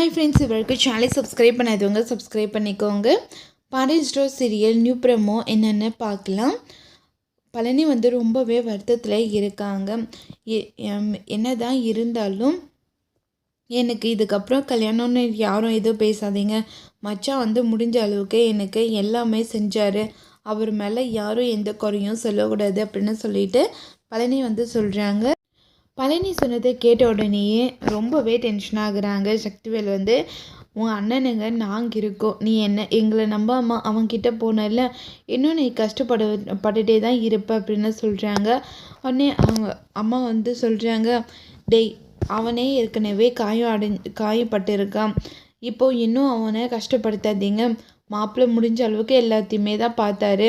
Hi friends இவருக்கு சேனலை subscribe பண்ணாதவங்க சப்ஸ்கிரைப் பண்ணிக்கோங்க. பாண்டியன் சீரியல் நியூ ப்ரமோ என்னென்னு பார்க்கலாம். பழனி வந்து ரொம்பவே வருத்தத்தில் இருக்காங்க. என்ன தான் இருந்தாலும் எனக்கு இதுக்கப்புறம் கல்யாணம்னு யாரும் எதுவும் பேசாதீங்க. மச்சான் வந்து முடிஞ்ச அளவுக்கு எனக்கு எல்லாமே செஞ்சார். அவர் மேலே யாரும் எந்த குறையும் சொல்லக்கூடாது அப்படின்னு சொல்லிட்டு பழனி வந்து சொல்கிறாங்க பழனி சொன்னதை கேட்ட உடனேயே ரொம்பவே டென்ஷன் ஆகுறாங்க. சக்திவேல் வந்து உன் அண்ணனுங்க நாங்கள் இருக்கோம். நீ என்ன எங்களை நம்பாம அவன்கிட்ட போனல இன்னும் நீ கஷ்டப்பட பட்டுட்டே தான் இருப்ப அப்படின்னு சொல்கிறாங்க உடனே அவங்க அம்மா வந்து சொல்கிறாங்க டேய் அவனே ஏற்கனவே காயம் அடை காயப்பட்டிருக்கான். இப்போ இன்னும் அவனை கஷ்டப்படுத்தாதீங்க. மாப்பிள்ளை முடிஞ்ச அளவுக்கு எல்லாத்தையுமே தான் பார்த்தாரு.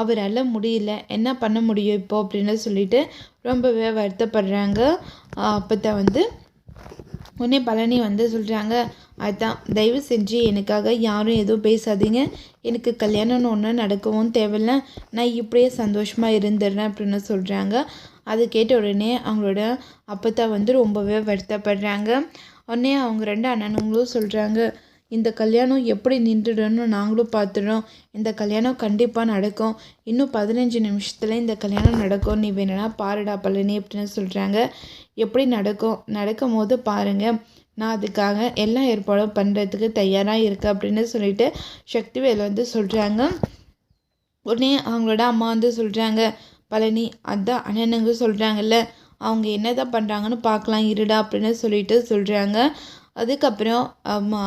அவரால் முடியல. என்ன பண்ண முடியும் இப்போ அப்படின்னு சொல்லிட்டு ரொம்பவே வருத்தப்படுறாங்க. அப்போ தான் வந்து உடனே பழனி வந்து சொல்கிறாங்க அதுதான் தயவு செஞ்சு எனக்காக யாரும் எதுவும் பேசாதீங்க. எனக்கு கல்யாணம்னு ஒன்று நடக்கவும் தேவையில்ல. நான் இப்படியே சந்தோஷமாக இருந்துடுறேன் அப்படின்னு சொல்கிறாங்க அது கேட்ட உடனே அவங்களோட அப்பத்தான் வந்து ரொம்பவே வருத்தப்படுறாங்க. உடனே அவங்க ரெண்டு அண்ணனுங்களும் சொல்கிறாங்க இந்த கல்யாணம் எப்படி நின்றுடணும்னு நாங்களும் பார்த்துடுறோம். இந்த கல்யாணம் கண்டிப்பாக நடக்கும். இன்னும் பதினஞ்சு நிமிஷத்தில் இந்த கல்யாணம் நடக்கும். நீ வேணும்னா பாருடா பழனி அப்படின்னு சொல்கிறாங்க எப்படி நடக்கும்? நடக்கும் போது பாருங்கள் நான் அதுக்காக எல்லா ஏற்பாடும் பண்ணுறதுக்கு தயாராக இருக்குது அப்படின்னு சொல்லிட்டு சக்திவேல் வந்து சொல்கிறாங்க உடனே அவங்களோட அம்மா வந்து சொல்கிறாங்க பழனி அதான் அண்ணனுங்க சொல்கிறாங்கல்ல அவங்க என்ன தான் பண்ணுறாங்கன்னு பார்க்கலாம் இருடா அப்படின்னு சொல்லிட்டு சொல்கிறாங்க அதுக்கப்புறம் அம்மா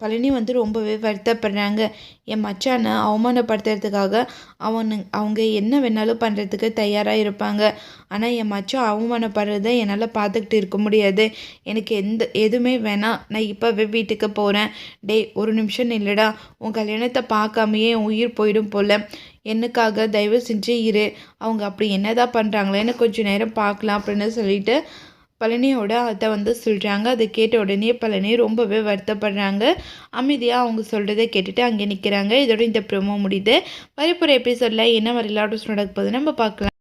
பழனி வந்து ரொம்பவே வருத்தப்படுறாங்க. என் மச்சானை அவமானப்படுத்துறதுக்காக அவனு அவங்க என்ன வேணாலும் பண்ணுறதுக்கு தயாராக இருப்பாங்க. ஆனால் என் மச்சான் அவமானப்படுறத என்னால் பார்த்துக்கிட்டு இருக்க முடியாது. எனக்கு எந்த எதுவுமே வேணாம். நான் இப்போவே வீட்டுக்கு போகிறேன் டே ஒரு நிமிஷம் இல்லைடா உன் கல்யாணத்தை பார்க்காமையே என் உயிர் போயிடும் போல். என்னுக்காக தயவு செஞ்சு இரு. அவங்க அப்படி என்னதான் பண்ணுறாங்களேன்னு கொஞ்சம் நேரம் பார்க்கலாம் அப்படின்னு சொல்லிட்டு பழனியோட அதை வந்து சொல்கிறாங்க அதை கேட்ட உடனே பழனி ரொம்பவே வருத்தப்படுறாங்க. அமைதியாக அவங்க சொல்கிறத கேட்டுட்டு அங்கே நிற்கிறாங்க இதோட இந்த ப்ரோமோ முடியுது. வரைப்புற எபிசோடில் என்ன வரலாற்று நடக்க போகுது? நம்ம பார்க்கலாம்.